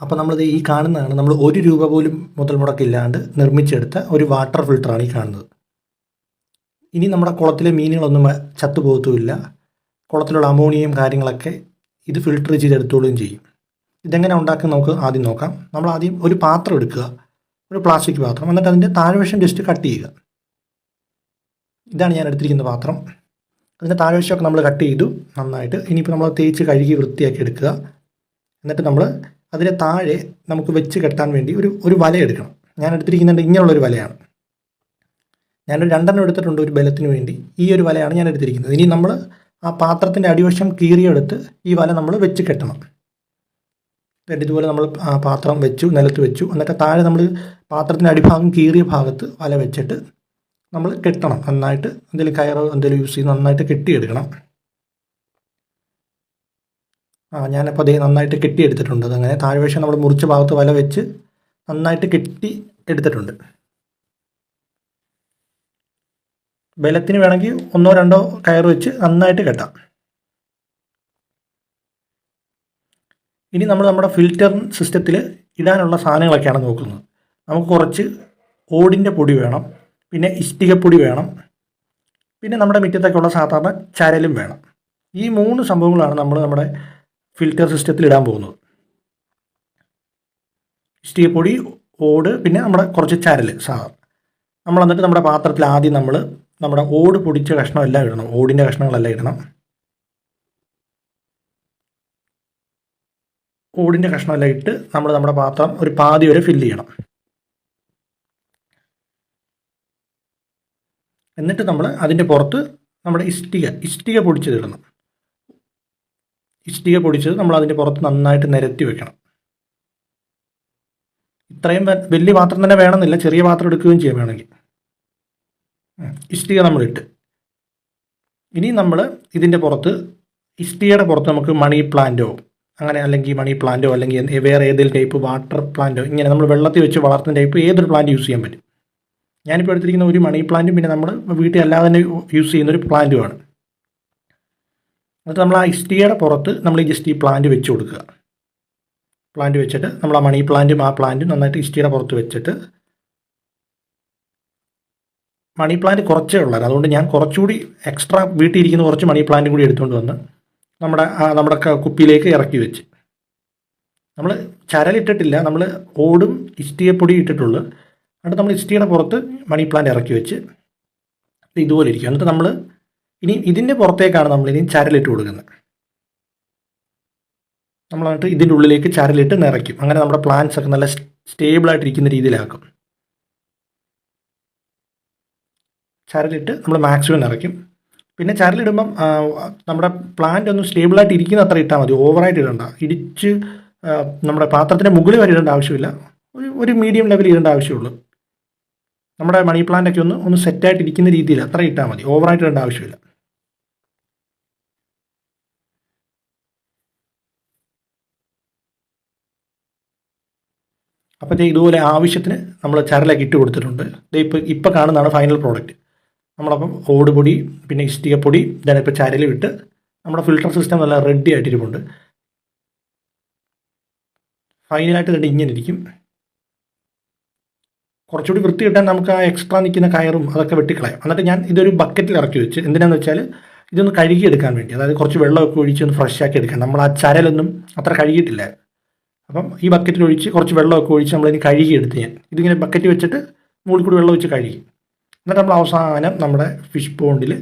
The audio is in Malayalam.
അപ്പോൾ നമ്മളിത് ഈ കാണുന്നതാണ്. നമ്മൾ ഒരു രൂപ പോലും മുതൽ മുടക്കില്ലാണ്ട് നിർമ്മിച്ചെടുത്ത ഒരു വാട്ടർ ഫിൽറ്ററാണ് ഈ കാണുന്നത്. ഇനി നമ്മുടെ കുളത്തിലെ മീനുകളൊന്നും ചത്തുപോകത്തുമില്ല. കുളത്തിലുള്ള അമോണിയയും കാര്യങ്ങളൊക്കെ ഇത് ഫിൽട്ടർ ചെയ്തെടുത്തോളുകയും ചെയ്യും. ഇതെങ്ങനെ ഉണ്ടാക്കുന്ന നമുക്ക് ആദ്യം നോക്കാം. നമ്മൾ ആദ്യം ഒരു പാത്രം എടുക്കുക. ഒരു പ്ലാസ്റ്റിക് പാത്രം. എന്നിട്ട് അതിന്റെ താഴ്വശം ജസ്റ്റ് കട്ട് ചെയ്യുക. ഇതാണ് ഞാൻ എടുത്തിരിക്കുന്ന പാത്രം. അതിന്റെ താഴ്വശമൊക്കെ നമ്മൾ കട്ട് ചെയ്തു. നന്നായിട്ട്. ഇനിയിപ്പോൾ നമ്മൾ തേച്ച് കഴുകി വൃത്തിയാക്കി എടുക്കുക. എന്നിട്ട് നമ്മൾ അതിന്റെ താഴെ നമുക്ക് വെച്ച് കെട്ടാൻ വേണ്ടി ഒരു ഒരു വല എടുക്കണം. ഞാൻ എടുത്തിരിക്കുന്നുണ്ട് ഇങ്ങനെയുള്ളൊരു വലയാണ്. ഞാനൊരു രണ്ടെണ്ണം എടുത്തിട്ടുണ്ട് ഒരു ബലത്തിന് വേണ്ടി. ഈ ഒരു വലയാണ് ഞാൻ എടുത്തിരിക്കുന്നത്. ഇനി നമ്മൾ ആ പാത്രത്തിന്റെ അടിവശം കീറിയെടുത്ത് ഈ വല നമ്മൾ വെച്ച് കെട്ടണം. ഇതുപോലെ നമ്മൾ പാത്രം വെച്ചു നിലത്ത് വെച്ചു. എന്നിട്ട് താഴെ നമ്മൾ പാത്രത്തിന്റെ അടിഭാഗം കീറിയ ഭാഗത്ത് വല വെച്ചിട്ട് നമ്മൾ കെട്ടണം. നന്നായിട്ട് എന്തെങ്കിലും കയറോ എന്തെങ്കിലും യൂസ് ചെയ്ത് നന്നായിട്ട് കെട്ടിയെടുക്കണം. ഞാനപ്പോൾ അതേ നന്നായിട്ട് കെട്ടി കെട്ടിയെടുത്തിട്ടുണ്ട്. അതങ്ങനെ താഴ്വശം നമ്മൾ മുറിച്ച ഭാഗത്ത് വല വെച്ച് നന്നായിട്ട് കെട്ടി എടുത്തിട്ടുണ്ട്. ബലത്തിന് വേണമെങ്കിൽ ഒന്നോ രണ്ടോ കയർ വെച്ച് നന്നായിട്ട് കെട്ടാം. ഇനി നമ്മൾ നമ്മുടെ ഫിൽറ്റർ സിസ്റ്റത്തിൽ ഇടാനുള്ള സാധനങ്ങളൊക്കെയാണ് നോക്കുന്നത്. നമുക്ക് കുറച്ച് ഓടിന്റെ പൊടി വേണം പിന്നെ ഇഷ്ടികപ്പൊടി വേണം പിന്നെ നമ്മുടെ മുറ്റത്തൊക്കെയുള്ള സാധാരണ ചരലും വേണം. ഈ മൂന്ന് സംഭവങ്ങളാണ് നമ്മൾ നമ്മുടെ ഫിൽറ്റർ സിസ്റ്റത്തിൽ ഇടാൻ പോകുന്നത്. ഇഷ്ടികപ്പൊടി ഓട് പിന്നെ നമ്മുടെ കുറച്ച് ചരൽ സാർ നമ്മൾ എന്നിട്ട് നമ്മുടെ പാത്രത്തിൽ ആദ്യം നമ്മൾ നമ്മുടെ ഓട് പൊടിച്ച കഷ്ണമെല്ലാം ഇടണം. ഓടിന്റെ കഷ്ണങ്ങളെല്ലാം ഇടണം. ഓടിന്റെ കഷ്ണമെല്ലാം ഇട്ട് നമ്മൾ നമ്മുടെ പാത്രം ഒരു പാതി വരെ ഫില്ല് ചെയ്യണം. എന്നിട്ട് നമ്മൾ അതിന്റെ പുറത്ത് നമ്മുടെ ഇഷ്ടിക ഇഷ്ടിക പൊടിച്ചത് ഇടണം. ഇഷ്ടിക പൊടിച്ചത് നമ്മൾ അതിന്റെ പുറത്ത് നന്നായിട്ട് നിരത്തി വെക്കണം. ഇത്രയും വലിയ പാത്രം തന്നെ വേണമെന്നില്ല ചെറിയ പാത്രം എടുക്കുകയും ചെയ്യാം വേണമെങ്കിൽ. ഇഷ്ടിക നമ്മളിട്ട്. ഇനി നമ്മൾ ഇതിന്റെ പുറത്ത് ഇഷ്ടികയുടെ പുറത്ത് നമുക്ക് മണി പ്ലാന്റോ അങ്ങനെ അല്ലെങ്കിൽ മണി പ്ലാന്റോ അല്ലെങ്കിൽ വേറെ ഏതെങ്കിലും ടൈപ്പ് വാട്ടർ പ്ലാന്റോ ഇങ്ങനെ നമ്മൾ വെള്ളത്തിൽ വെച്ച് വളർത്തുന്ന ടൈപ്പ് ഏതൊരു പ്ലാന്റ് യൂസ് ചെയ്യാൻ പറ്റും. ഞാനിപ്പോൾ എടുത്തിരിക്കുന്ന ഒരു മണി പ്ലാന്റും പിന്നെ നമ്മൾ വീട്ടിൽ അല്ലാതെ തന്നെ യൂസ് ചെയ്യുന്ന ഒരു പ്ലാന്റുമാണ്. എന്നിട്ട് നമ്മൾ ആ ഇഷ്ടികയുടെ പുറത്ത് നമ്മൾ ഈ ജസ്റ്റ് ഈ പ്ലാന്റ് വെച്ച് കൊടുക്കുക. പ്ലാന്റ് വെച്ചിട്ട് നമ്മൾ ആ മണി പ്ലാന്റും ആ പ്ലാന്റും നന്നായിട്ട് ഇസ്റ്റിയുടെ പുറത്ത് വെച്ചിട്ട് മണി പ്ലാന്റ് കുറച്ചേ ഉള്ളത് അതുകൊണ്ട് ഞാൻ കുറച്ചുകൂടി എക്സ്ട്രാ വീട്ടിൽ ഇരിക്കുന്ന കുറച്ച് മണി പ്ലാന്റും കൂടി എടുത്തുകൊണ്ട് വന്ന് നമ്മുടെ നമ്മുടെ കുപ്പിയിലേക്ക് ഇറക്കി വെച്ച്. നമ്മൾ ചരലിട്ടിട്ടില്ല. നമ്മൾ ഓടും ഇഷ്ടികപ്പൊടി ഇട്ടിട്ടുള്ളൂ. എന്നിട്ട് നമ്മൾ ഇസ്റ്റിയുടെ പുറത്ത് മണി പ്ലാന്റ് ഇറക്കി വെച്ച് ഇത് ഇതുപോലെ ഇരിക്കും. എന്നിട്ട് നമ്മൾ ഇനി ഇതിന്റെ പുറത്തേക്കാണ് നമ്മൾ ഇനി ചരലിട്ട് കൊടുക്കുന്നത്. നമ്മൾ എന്നിട്ട് ഇതിന്റെ ഉള്ളിലേക്ക് ചരലിട്ട് നിറയ്ക്കും. അങ്ങനെ നമ്മുടെ പ്ലാന്റ്സ് ഒക്കെ നല്ല സ്റ്റേബിളായിട്ടിരിക്കുന്ന രീതിയിലാക്കും. ചരലിട്ട് നമ്മൾ മാക്സിമം നിറയ്ക്കും. പിന്നെ ചരലിടുമ്പം നമ്മുടെ പ്ലാന്റ് ഒന്ന് സ്റ്റേബിളായിട്ട് ഇരിക്കുന്ന അത്ര ഇട്ടാൽ മതി. ഓവറായിട്ട് ഇടണ്ട. ഇടിച്ച് നമ്മുടെ പാത്രത്തിന്റെ മുകളിൽ വരെ ഇടേണ്ട ആവശ്യമില്ല. ഒരു ഒരു മീഡിയം ലെവലിൽ ഇടേണ്ട ആവശ്യമുള്ളൂ. നമ്മുടെ മണി പ്ലാന്റ് ഒക്കെ ഒന്ന് ഒന്ന് സെറ്റായിട്ട് ഇരിക്കുന്ന രീതിയിൽ അത്ര ഇട്ടാൽ മതി. ഓവറായിട്ട് ഇടേണ്ട ആവശ്യമില്ല. അപ്പോൾ ഇതുപോലെ ആവശ്യത്തിന് നമ്മൾ ചരലൊക്കെ ഇട്ട് കൊടുത്തിട്ടുണ്ട്. ഇത് ഇപ്പോൾ ഇപ്പോൾ കാണുന്നതാണ് ഫൈനൽ പ്രോഡക്റ്റ് നമ്മളപ്പം ഓടുപൊടി പിന്നെ ഇഷ്ടികപ്പൊടി ഇതാണ് ഇപ്പോൾ ചരലും ഇട്ട് നമ്മുടെ ഫിൽട്ടർ സിസ്റ്റം നല്ല റെഡി ആയിട്ടിരിപ്പുണ്ട്. ഫൈനലായിട്ട് കണ്ട് ഇങ്ങനെ ഇരിക്കും. കുറച്ചുകൂടി വൃത്തി കിട്ടാൻ നമുക്ക് ആ എക്സ്ട്രാ നിൽക്കുന്ന കയറും അതൊക്കെ വെട്ടിക്കളയാം. എന്നിട്ട് ഞാൻ ഇതൊരു ബക്കറ്റിൽ ഇറക്കി വെച്ച് എന്തിനാന്ന് വെച്ചാൽ ഇതൊന്ന് കഴുകിയെടുക്കാൻ വേണ്ടി. അതായത് കുറച്ച് വെള്ളമൊക്കെ ഒഴിച്ച് ഒന്ന് ഫ്രഷ് ആക്കി എടുക്കാം നമ്മൾ ആ ചരലൊന്നും അത്ര കഴുകിയിട്ടില്ല. അപ്പം ഈ ബക്കറ്റിൽ ഒഴിച്ച് കുറച്ച് വെള്ളമൊക്കെ ഒഴിച്ച് നമ്മളിനി കഴുകിയെടുത്ത് ഞാൻ ഇതിങ്ങനെ ബക്കറ്റ് വെച്ചിട്ട് മുകളിൽ കൂടി വെള്ളം ഒഴിച്ച് കഴുകി. എന്നിട്ട് നമ്മൾ അവസാനം നമ്മുടെ ഫിഷ് പോണ്ടിൽ